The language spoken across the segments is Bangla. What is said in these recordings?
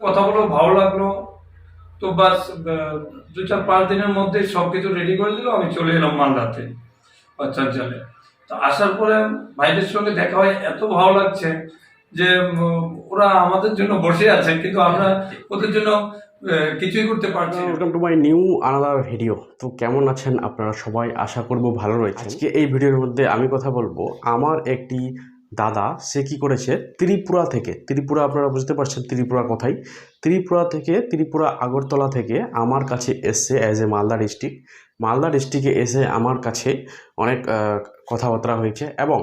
কথা বলে ভালো লাগল। তো বাস দু চার পাঁচ দিনের মধ্যে সব কিছু রেডি করে দিল আমি চলে এলাম মালদাতে চালে তো আসার পরে ভাইদের সঙ্গে দেখা হয় এত ভালো লাগছে যে ওরা আমাদের জন্য বসে আছে কিন্তু আমরা ওদের জন্য কিছুই করতে পারছি welcome to my new another video তো কেমন আছেন আপনারা সবাই? আশা করব ভালো রয়েছে আজকে এই ভিডিওর মধ্যে আমি কথা বলব আমার একটি দাদা, সে কি করেছে? ত্রিপুরা থেকে। ত্রিপুরা আপনারা বুঝতে পারছেন ত্রিপুরা কোথায় ত্রিপুরা থেকে, ত্রিপুরা আগরতলা থেকে আমার কাছে এসছে as a Malda district Malda ডিস্ট্রিক্টে এসে আমার কাছে অনেক কথাবার্তা হয়েছে এবং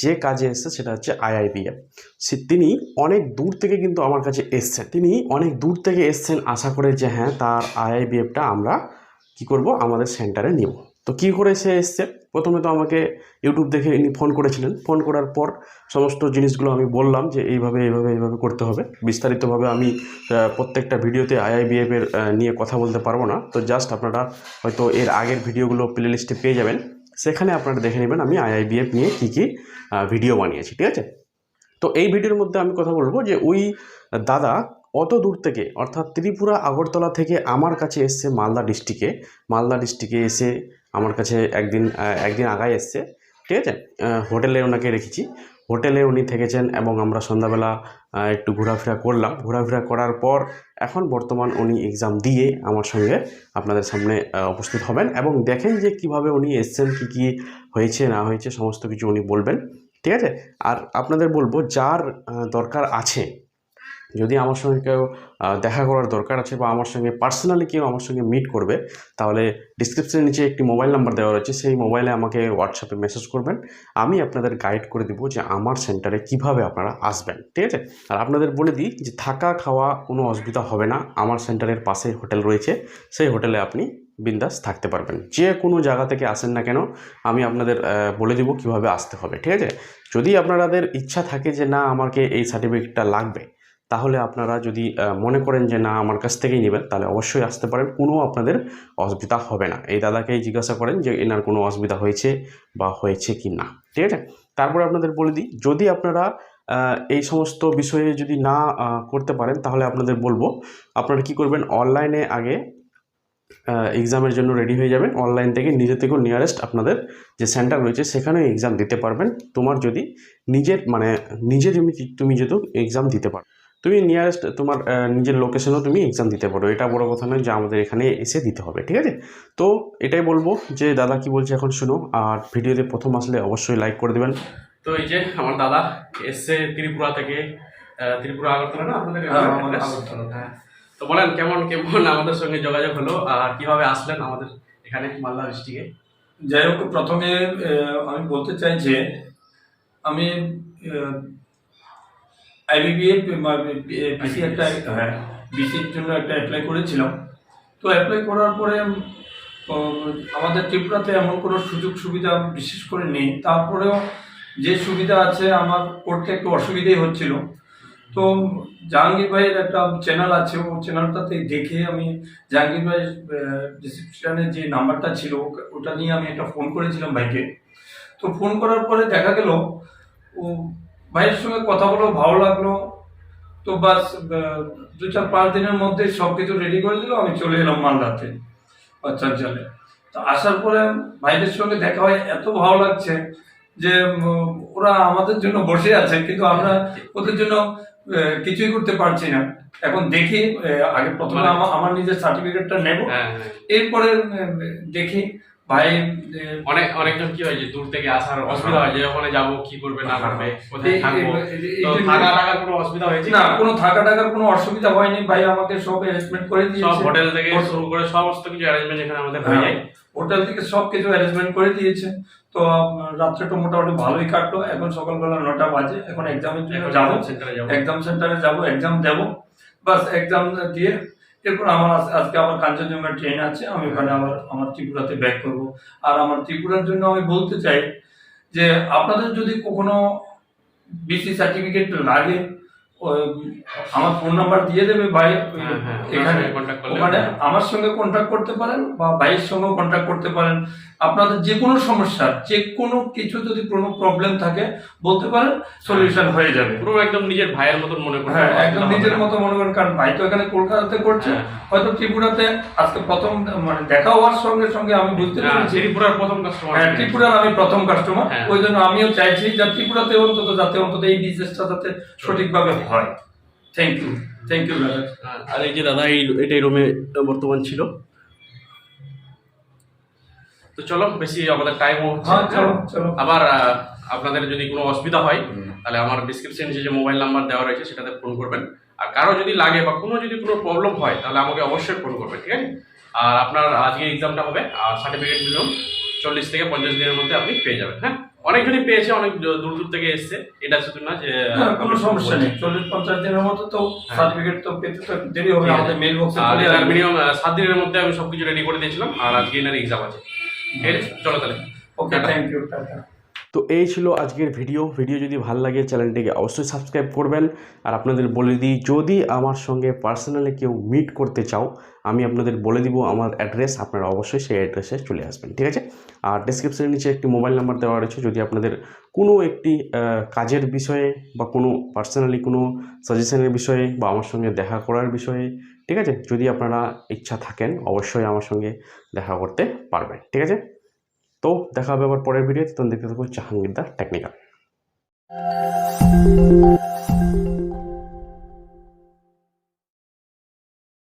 যে কাজে এসছে সেটা হচ্ছে আইআইবিএফ সে, তিনি অনেক দূর থেকে কিন্তু আমার কাছে এসছেন। তিনি অনেক দূর থেকে এসছেন আশা করে যে হ্যাঁ তার আইআইবিএফটা আমরা কি করব? আমাদের সেন্টারে নিব। তো কি করে সে এসছে? প্রথমে তো আমাকে ইউটিউব দেখে ইনি ফোন করেছিলেন। ফোন করার পর সমস্ত জিনিসগুলো আমি বললাম যে এইভাবে এইভাবে এইভাবে করতে হবে। বিস্তারিতভাবে আমি প্রত্যেকটা ভিডিওতে আইআইবিএফ এর আহ, নিয়ে কথা বলতে পারব না। তো জাস্ট আপনারা হয়তো এর আগের ভিডিওগুলো প্লে লিস্টে পেয়ে যাবেন। সেখানে আপনারা দেখে নেবেন আমি আইআইবিএফ নিয়ে কী কী ভিডিও বানিয়েছি ঠিক আছে? তো এই ভিডিওর মধ্যে আমি কথা বলব যে ওই দাদা অত দূর থেকে, অর্থাৎ ত্রিপুরা, আগরতলা থেকে আমার কাছে এসছে মালদা ডিস্ট্রিক্টে। মালদা ডিস্ট্রিক্টে এসে আমার কাছে একদিন একদিন আগায় এসছে। ঠিক আছে? হোটেলে ওনাকে রেখেছি। হোটেলে উনি থেকেছেন এবং আমরা সন্ধ্যাবেলা একটু ঘোরাফেরা করলাম। ঘোরাফেরা করার পর এখন বর্তমান উনি এক্সাম দিয়ে আমার সঙ্গে আপনাদের সামনে উপস্থিত হবেন এবং দেখেন যে কীভাবে উনি এসছেন, কী কী হয়েছে, না হয়েছে, সমস্ত কিছু উনি বলবেন। ঠিক আছে? আর আপনাদের বলব, যার দরকার আছে যদি আমার সঙ্গে কেউ দেখা করার দরকার আছে বা আমার সঙ্গে পার্সোনালি কেউ আমার সঙ্গে মিট করবে, তাহলে ডিসক্রিপশনের নিচে একটি মোবাইল নাম্বার দেওয়া রয়েছে, সেই মোবাইলে আমাকে হোয়াটসঅ্যাপে মেসেজ করবেন। আমি আপনাদের গাইড করে দেবো যে আমার সেন্টারে কীভাবে আপনারা আসবেন, ঠিক আছে? আর আপনাদের বলে দিই যে থাকা, খাওয়া কোনো অসুবিধা হবে না, আমার সেন্টারের পাশে হোটেল রয়েছে, সেই হোটেলে আপনি বিন্দাস থাকতে পারবেন। যে কোনো জায়গা থেকে আসেন না কেন, আমি আপনাদের বলে দেবো কীভাবে আসতে হবে, ঠিক আছে? যদি আপনাদের ইচ্ছা থাকে যে না, আমাকে এই সার্টিফিকেটটা লাগবে তাহলে আপনারা যদি মনে করেন যে না আমার কাছ থেকেই নেবেন, তাহলে অবশ্যই আসতে পারেন। কোনো আপনাদের অসুবিধা হবে না। এই দাদাকেই জিজ্ঞাসা করেন যে এনার কোনো অসুবিধা হয়েছে বা হয়েছে কি না। ঠিক আছে? তারপরে আপনাদের বলে দিই, যদি আপনারা এই সমস্ত বিষয়ে যদি না করতে পারেন, তাহলে আপনাদের বলব, আপনারা কি করবেন, অনলাইনে আগে এক্সামের জন্য রেডি হয়ে যাবেন। অনলাইন থেকে নিজে থেকেও নিয়ারেস্ট আপনাদের যে সেন্টার রয়েছে, সেখানেও এক্সাম দিতে পারবেন। তোমার যদি নিজের মানে নিজে তুমি তুমি যেহেতু এক্সাম দিতে পারো। তুমি নিয়ারেস্ট তোমার নিজের লোকেশনেও তুমি এক্সাম দিতে পারো। এটা বড় কথা নয় যে আমাদের এখানে এসে দিতে হবে ঠিক আছে? তো এটাই বলব যে দাদা কি বলছে এখন শুনো আর ভিডিওতে প্রথম আসলে অবশ্যই লাইক করে দেবেন। তো এই যে আমার দাদা এসছে ত্রিপুরা থেকে ত্রিপুরা আগরতলা না আপনাদের? হ্যাঁ, আমাদের হ্যাঁ। তো বলেন কেমন কেমন আমাদের সঙ্গে যোগাযোগ হলো আর কীভাবে আসলেন আমাদের এখানে মালদা ডিস্ট্রিক্টে যাই হোক প্রথমে আমি বলতে চাই যে আমি আইবিবিএ বিসি একটা হ্যাঁ বিসির জন্য একটা অ্যাপ্লাই করেছিলাম। তো অ্যাপ্লাই করার পরে আমাদের ত্রিপুরাতে এমন কোনো সুযোগ সুবিধা বিশেষ করে নেই। তারপরেও যে সুবিধা আছে, আমার করতে একটু অসুবিধাই হচ্ছিল। তো জাহাঙ্গীর ভাইয়ের একটা চ্যানেল আছে, ও চ্যানেলটাতে দেখে আমি জাহাঙ্গীর ভাইয়ের ডিসক্রিপশনে যে নাম্বারটা ছিল ওটা নিয়ে আমি একটা ফোন করেছিলাম ভাইকে। তো ফোন করার পরে দেখা গেল, ও ভাইয়ের সঙ্গে কথা বলে ভালো লাগল। তো বাস দু চার পাঁচ দিনের মধ্যে সব কিছু রেডি করে দিল আমি চলে এলাম মালদাতে চালে তো আসার পরে ভাইদের সঙ্গে দেখা হয় এত ভালো লাগছে যে ওরা আমাদের জন্য বসে আছে কিন্তু আমরা ওদের জন্য কিছুই করতে পারছি না। এখন দেখি আগে প্রথমে মানে- আমার নিজের সার্টিফিকেটটা নেব। হ্যাঁ এরপরে দেখি ভাই অনেক অনেকজন কি হয় যে দূর থেকে আসার অসুবিধা হয় যে ওখানে যাব কি করবে না করবে কোথায় থাকব? তো এই- থাকা টাকার কোনো অসুবিধা হয়েছে না কোনো থাকা টাকার কোনো অসুবিধা হয়নি। ভাই আমাকে সব অ্যারেঞ্জমেন্ট করে সব হোটেল থেকে শুরু করে সমস্ত কিছু অ্যারেঞ্জমেন্ট এখানে আমাদের হয়ে যায়। হোটেল থেকে সব কিছু অ্যারেঞ্জমেন্ট করে দিয়েছে। তো রাত্রেটা মোটামুটি ভালোই কাটলো। এখন সকালবেলা নটা বাজে। এখন এক্সামের জন্য যাব। এক্সাম সেন্টারে যাব। এক্সাম দেবো। বাস এক্সাম দিয়ে এরপর আমার আজকে আমার কাঞ্চনজঙ্ঘা ট্রেন আছে, আমি ওখানে আবার আমার ত্রিপুরাতে ব্যাক করব। আর আমার ত্রিপুরার জন্য আমি বলতে চাই যে, আপনাদের যদি কখনো বিসি সার্টিফিকেট লাগে আমার ফোন নাম্বার দিয়ে দেবে ভাই হ্যাঁ, হ্যাঁ, এখানে। ওখানে আমার সঙ্গে কন্ট্যাক্ট করতে পারেন বা ভাইয়ের সঙ্গেও কন্ট্যাক্ট করতে পারেন। আপনাদের যে কোনো সমস্যা যে কোনো কিছু যদি কোনো প্রবলেম থাকে বলতে পারেন সলিউশন হয়ে যাবে। পুরো একদম নিজের ভাইয়ের মতন মনে করতে হ্যাঁ একদম নিজের মতো মনে করেন কারণ ভাই তো এখানে কলকাতাতে করছে। হ্যাঁ। হয়তো ত্রিপুরাতে আজকে প্রথম মানে দেখা হওয়ার সঙ্গে সঙ্গে আমি বুঝতে পেরেছি। ত্রিপুরার প্রথম কাস্টমার হ্যাঁ ত্রিপুরার আমি প্রথম কাস্টমার। ওই জন্য আমিও চাইছি যে ত্রিপুরাতে অন্তত যাতে অন্তত এই বিজনেসটা যাতে সঠিকভাবে হয়। থ্যাংক ইউ থ্যাংক ইউ দাদা আর এই যে দাদা এই এটাই রুমে বর্তমান ছিল। তো চলো বেশি আমাদের হচ্ছে হ্যাঁ চলো চলো। আবার আপনাদের যদি কোনো অসুবিধা হয় তাহলে আমার ডিসক্রিপশনে যে মোবাইল নাম্বার দেওয়া রয়েছে সেটাতে ফোন করবেন। আর কারও যদি লাগে বা কোনো যদি কোনো প্রবলেম হয় তাহলে আমাকে অবশ্যই ফোন করবেন ঠিক আছে? আর আপনার আজকে এক্সামটা হবে আর সার্টিফিকেট মিনিমাম চল্লিশ থেকে পঞ্চাশ দিনের মধ্যে আপনি পেয়ে যাবেন হ্যাঁ? অনেকজনই পেয়েছে অনেক দূর দূর থেকে এসছে। এটা শুধু না যে হ্যাঁ, কোনো সমস্যা নেই। চল্লিশ পঞ্চাশ দিনের মতো তো হ্যাঁ। সার্টিফিকেট তো পেতে তো দেরি হবে আমাদের মেল বক্সে আর মিনিমাম সাত দিনের মধ্যে আমি সবকিছু রেডি করে দিয়েছিলাম আর আজকে এনার এক্সাম আছে। ঠিক আছে চলো তাহলে। Okay thank you tata. তো এই ছিল আজকের ভিডিও। ভিডিও যদি ভালো লাগে, চ্যানেলটিকে অবশ্যই সাবস্ক্রাইব করবেন। আর আপনাদের বলে দিই, যদি আমার সঙ্গে পার্সোনালি কেউ মিট করতে চাও, আমি আপনাদের বলে দিব আমার অ্যাড্রেস। আপনারা অবশ্যই সেই অ্যাড্রেসে চলে আসবেন, ঠিক আছে? আর ডিসক্রিপশনের নিচে একটি মোবাইল নাম্বার দেওয়া রয়েছে। যদি আপনাদের কোনো একটি কাজের বিষয়ে বা কোনো পার্সোনালি কোনো সাজেশনের বিষয়ে বা আমার সঙ্গে দেখা করার বিষয়ে, ঠিক আছে? যদি আপনারা ইচ্ছা থাকেন, অবশ্যই আমার সঙ্গে দেখা করতে পারবেন, ঠিক আছে? তো দেখা হবে আবার পরের ভিডিওতে তখন দেখতে থাকব জাহাঙ্গীরদার টেকনিক্যাল